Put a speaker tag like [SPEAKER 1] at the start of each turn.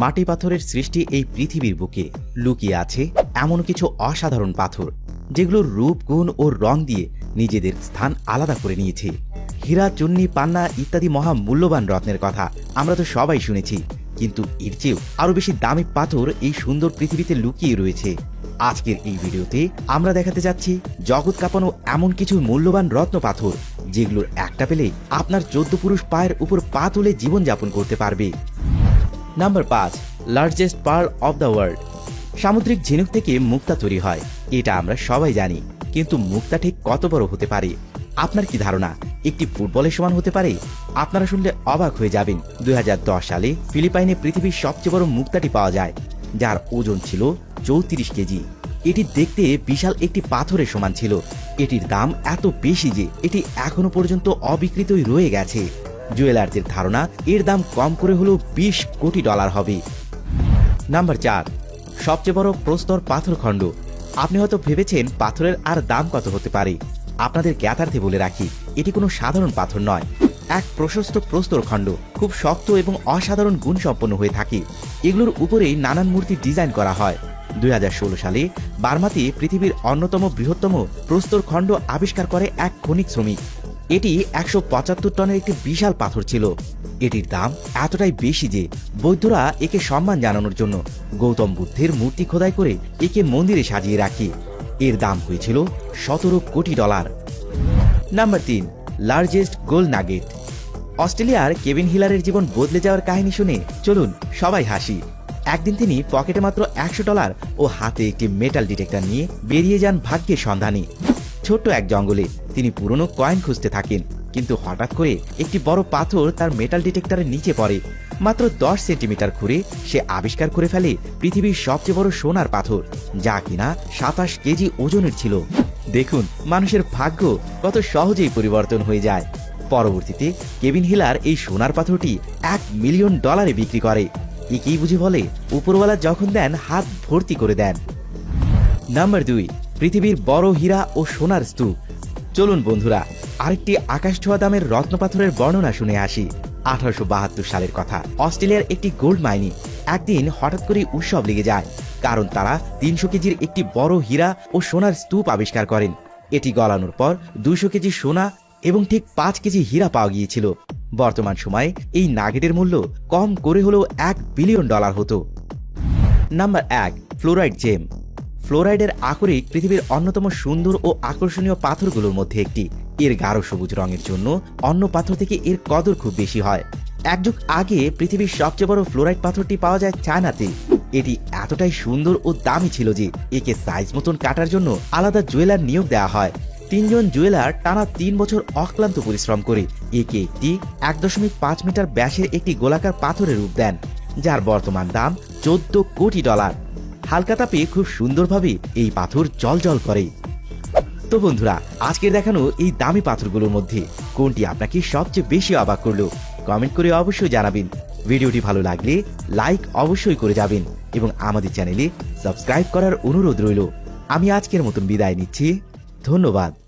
[SPEAKER 1] মাটি পাথরের সৃষ্টি এই পৃথিবীর বুকে। লুকিয়ে আছে এমন কিছু অসাধারণ পাথর, যেগুলোর রূপ, গুণ ও রং দিয়ে নিজেদের স্থান আলাদা করে নিয়েছে। হীরা, চুন্নি, পান্না ইত্যাদি মহা মূল্যবান রত্নের কথা আমরা তো সবাই শুনেছি, কিন্তু এর চেয়েও আরও বেশি দামি পাথর এই সুন্দর পৃথিবীতে লুকিয়ে রয়েছে। আজকের এই ভিডিওতে আমরা দেখাতে যাচ্ছি জগৎ কাঁপানো এমন কিছু মূল্যবান রত্ন পাথর, যেগুলোর একটা পেলে আপনার চোদ্দ পুরুষ পায়ের উপর পা তুলে জীবনযাপন করতে পারবে। নাম্বার পাঁচ largest pearl of the world সামুদ্রিক ঝিনুক থেকে মুক্তা তৈরি হয়। এটা আমরা সবাই জানি, কিন্তু মুক্তা ঠিক কত বড় হতে পারে? আপনার কি ধারণা? একটি ফুটবলের সমান হতে পারে? আপনারা শুনলে অবাক হয়ে যাবেন। দুই হাজার দশ সালে ফিলিপাইনে পৃথিবীর সবচেয়ে বড় মুক্তাটি পাওয়া যায়, যার ওজন ছিল চৌত্রিশ কেজি। এটি দেখতে বিশাল একটি পাথরের সমান ছিল। এটির দাম এত বেশি যে এটি এখনও পর্যন্ত অবিকৃতই রয়ে গেছে। জুয়েলার্সের ধারণা এর দাম কম করে হলেও বিশ কোটি ডলার হবে। নাম্বার চার, সবচেয়ে বড় প্রস্তর পাথর খণ্ড। আপনি হয়তো ভেবেছেন পাথরের আর দাম কত হতে পারে। আপনাদের জ্ঞাতার্থে বলে রাখি, এটি কোনো সাধারণ পাথর নয়। এক প্রশস্ত প্রস্তর খণ্ড, খুব শক্ত এবং অসাধারণ গুণসম্পন্ন হয়ে থাকে। এগুলোর উপরেই নানান মূর্তি ডিজাইন করা হয়। দুই হাজার ষোলো সালে বার্মাতে পৃথিবীর অন্যতম বৃহত্তম প্রস্তর খণ্ড আবিষ্কার করে এক খনিক শ্রমিক। এটি একশো পঁচাত্তর টনের একটি বিশাল পাথর ছিল। এটির দাম এতটাই বেশি যে বৌদ্ধরা একে সম্মান জানানোর জন্য গৌতম বুদ্ধের মূর্তি খোদাই করে একে মন্দিরে সাজিয়ে রাখে। এর দাম হয়েছিল সতেরো কোটি ডলার। নাম্বার তিন, লার্জেস্ট গোল নাগেট। অস্ট্রেলিয়ার কেভিন হিলারের জীবন বদলে যাওয়ার কাহিনী শুনে চলুন সবাই হাসি। একদিন তিনি পকেটে মাত্র একশো ডলার ও হাতে একটি মেটাল ডিটেক্টর নিয়ে বেরিয়ে যান ভাগ্যের সন্ধানে। ছোট্ট এক জঙ্গলে তিনি পুরনো কয়েন খুঁজতে থাকেন, কিন্তু হঠাৎ করে একটি বড় পাথর তার মেটাল ডিটেক্টরের নিচে পড়ে। মাত্র দশ সেন্টিমিটার ঘুরে সে আবিষ্কার করে ফেলে পৃথিবীর সবচেয়ে বড় সোনার পাথর, যা কিনা সাতাশ কেজি ওজনের ছিল। দেখুন, মানুষের ভাগ্য কত সহজেই পরিবর্তন হয়ে যায়। পরবর্তীতে কেবিন হিলার এই সোনার পাথরটি এক মিলিয়ন ডলারে বিক্রি করে। একেই বুঝে বলে, উপরওয়ালা যখন দেন, হাত ভর্তি করে দেন। নাম্বার দুই পৃথিবীর বড় হীরা ও সোনার স্তূপ। চলুন বন্ধুরা, আরেকটি আকাশ ছোঁয়া দামের রত্নপাথরের বর্ণনা শুনে আসি। আঠারোশো বাহাত্তর সালের কথা, অস্ট্রেলিয়ার একটি গোল্ড মাইনে। একদিন হঠাৎ করে উৎসব লেগে যায়, কারণ তারা তিনশো কেজির একটি বড় হীরা ও সোনার স্তূপ আবিষ্কার করেন। এটি গলানোর পর দুশো কেজি সোনা এবং ঠিক পাঁচ কেজি হীরা পাওয়া গিয়েছিল। বর্তমান সময়ে এই নাগেটের মূল্য কম করে হলেও এক বিলিয়ন ডলার হতো। নাম্বার এক, ফ্লোরাইড জেম। ফ্লোরাইডের আকরিক পৃথিবীর অন্যতম সুন্দর ও আকর্ষণীয় পাথরগুলোর মধ্যে একটি। এর গাঢ় সবুজ রঙের জন্য অন্য পাথর থেকে এর কদর খুব বেশি হয়। এক যুগ আগে পৃথিবীর সবচেয়ে বড় ফ্লোরাইড পাথরটি পাওয়া যায় চায়নাতে। এটি এতটাই সুন্দর ও দামি ছিল যে একে সাইজ মতন কাটার জন্য আলাদা জুয়েলার নিয়োগ দেওয়া হয়। তিনজন জুয়েলার টানা তিন বছর অক্লান্ত পরিশ্রম করে একে একটি এক দশমিক পাঁচ মিটার ব্যাসের একটি গোলাকার পাথরের রূপ দেন, যার বর্তমান দাম চোদ্দ কোটি ডলার। হালকা তাপে খুব সুন্দরভাবে এই পাথর জল করে। তো বন্ধুরা, আজকের দেখানো এই দামি পাথরগুলোর মধ্যে কোনটি আপনাকে সবচেয়ে বেশি অবাক করল কমেন্ট করে অবশ্যই জানাবেন। ভিডিওটি ভালো লাগলে লাইক অবশ্যই করে যাবেন এবং আমাদের চ্যানেলে সাবস্ক্রাইব করার অনুরোধ রইল। আমি আজকের মতন বিদায় নিচ্ছি। ধন্যবাদ।